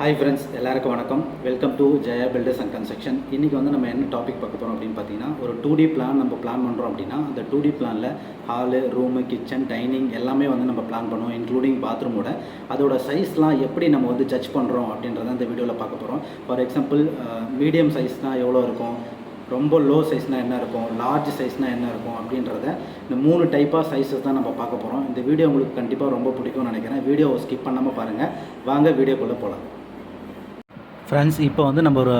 Hi friends எல்லாருக்கும் வணக்கம். Welcome to Jaya builders and construction இன்றைக்கி வந்து நம்ம என்ன டாபிக் பார்க்க போகிறோம் அப்படின்னு பார்த்தீங்கன்னா ஒரு டூ டி பிளான் நம்ம பிளான் பண்ணுறோம் அப்படின்னா அந்த டூ டி பிளானில் ஹாலு ரூமு கிச்சன் டைனிங் எல்லாமே வந்து நம்ம பிளான் பண்ணுவோம் இன்க்ளூடிங் பாத்ரூமோட அதோட சைஸ்லாம் எப்படி நம்ம வந்து ஜட்ஜ் பண்ணுறோம் அப்படின்றத இந்த வீடியோவில் பார்க்க போகிறோம் ஃபார் எக்ஸாம்பிள் மீடியம் சைஸ்னால் எவ்வளோ இருக்கும்? ரொம்ப லோ சைஸ்னால் என்ன இருக்கும்? லார்ஜ் சைஸ்னால் என்ன இருக்கும்? அப்படின்றத இந்த மூணு டைப்பாக சைஸஸ் தான் நம்ம பார்க்க போகிறோம் இந்த வீடியோ உங்களுக்கு கண்டிப்பாக ரொம்ப பிடிக்கும்னு நினைக்கிறேன். வீடியோவை ஸ்கிப் பண்ணாமல் பாருங்கள் வாங்க வீடியோக்குள்ளே போகலாம் ஃப்ரெண்ட்ஸ் இப்போ வந்து நம்ம ஒரு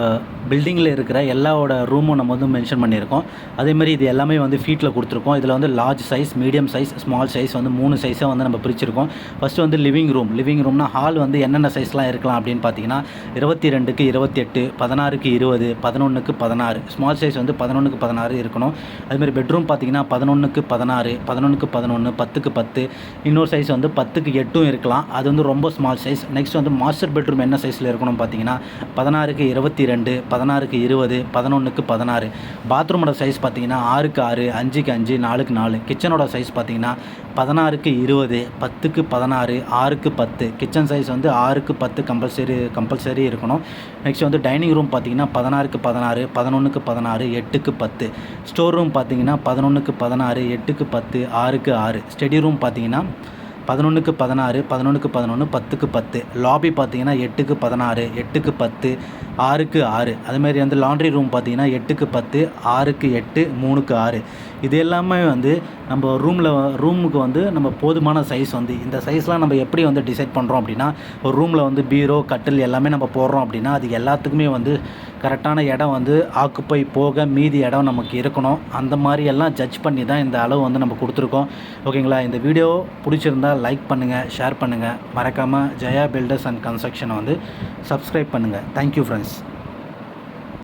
பில்டிங்கில் இருக்கிற எல்லாவோட ரூமும் நம்ம வந்து மென்ஷன் பண்ணியிருக்கோம். அதேமாதிரி இது எல்லாமே வந்து ஃபீட்டில் கொடுத்துருக்கோம். இதில் வந்து large size medium size small size வந்து மூணு சைஸாக வந்து நம்ம பிரிச்சிருக்கோம். ஃபஸ்ட்டு வந்து லிவிங் ரூம் லிவிங் ரூம்னா ஹால் வந்து என்னென்ன சைஸ்லாம் இருக்கலாம் அப்படின்னு பார்த்தீங்கன்னா இருபத்தி ரெண்டுக்கு இருபத்தெட்டு பதினாறுக்கு இருபது பதினொன்றுக்கு பதினாறு. ஸ்மால் சைஸ் வந்து பதினொன்றுக்கு பதினாறு இருக்கணும். அதுமாதிரி பெட்ரூம் பார்த்தீங்கன்னா பதினொன்றுக்கு பதினாறு பதினொன்றுக்கு பதினொன்று பத்துக்கு பத்து. இன்னொரு சைஸ் வந்து பத்துக்கு எட்டும் இருக்கலாம். அது வந்து ரொம்ப ஸ்மால் சைஸ் நெக்ஸ்ட் வந்து மாஸ்டர் பெட்ரூம் என்ன சைஸில் இருக்கணும் பார்த்தீங்கன்னா பதினாறுக்கு இருபத்தி ரெண்டு பதினாறுக்கு இருபது பதினொன்றுக்கு பதினாறு. பாத்ரூமோட சைஸ் பார்த்தீங்கன்னா ஆறுக்கு ஆறு அஞ்சுக்கு அஞ்சு நாலுக்கு நாலு. கிச்சனோட சைஸ் பார்த்தீங்கன்னா பதினாறுக்கு இருபது பத்துக்கு பதினாறு ஆறுக்கு பத்து. கிச்சன் சைஸ் வந்து ஆறுக்கு பத்து கம்பல்சரி கம்பல்சரி இருக்கணும். நெக்ஸ்ட் வந்து டைனிங் ரூம் பார்த்தீங்கன்னா பதினாறுக்கு பதினாறு பதினொன்றுக்கு பதினாறு எட்டுக்கு பத்து. ஸ்டோர் ரூம் பார்த்தீங்கன்னா பதினொன்றுக்கு பதினாறு எட்டுக்கு பத்து ஆறுக்கு ஆறு. ஸ்டடி ரூம் பார்த்தீங்கன்னா பதினொன்றுக்கு பதினாறு பதினொன்றுக்கு பதினொன்று பத்துக்கு பத்து. லாபி பார்த்தீங்கன்னா எட்டுக்கு பதினாறு எட்டுக்கு பத்து ஆறுக்கு ஆறு. அதுமாரி வந்து லாண்ட்ரி ரூம் பார்த்தீங்கன்னா எட்டுக்கு பத்து ஆறுக்கு எட்டு மூணுக்கு ஆறு. இது எல்லாமே வந்து நம்ம ரூமில் ரூமுக்கு வந்து நம்ம போதுமான சைஸ் வந்து இந்த சைஸ்லாம் நம்ம எப்படி வந்து டிசைட் பண்ணுறோம் அப்படின்னா ஒரு ரூமில் வந்து பீரோ கட்டில் எல்லாமே நம்ம போடுறோம் அப்படின்னா அது எல்லாத்துக்குமே வந்து கரெக்டான இடம் வந்து ஆக்குப்பை போக மீதி இடம் நமக்கு இருக்கணும். அந்த மாதிரி எல்லாம் ஜட்ஜ் பண்ணி தான் இந்த அளவு வந்து நம்ம கொடுத்துருக்கோம். ஓகேங்களா இந்த வீடியோ பிடிச்சிருந்தா லைக் பண்ணுங்கள் ஷேர் பண்ணுங்கள் மறக்காமல் ஜெயா பில்டர்ஸ் அண்ட் கன்ஸ்ட்ரக்ஷனை வந்து சப்ஸ்கிரைப் பண்ணுங்கள் தேங்க்யூ ஃப்ரெண்ட்ஸ்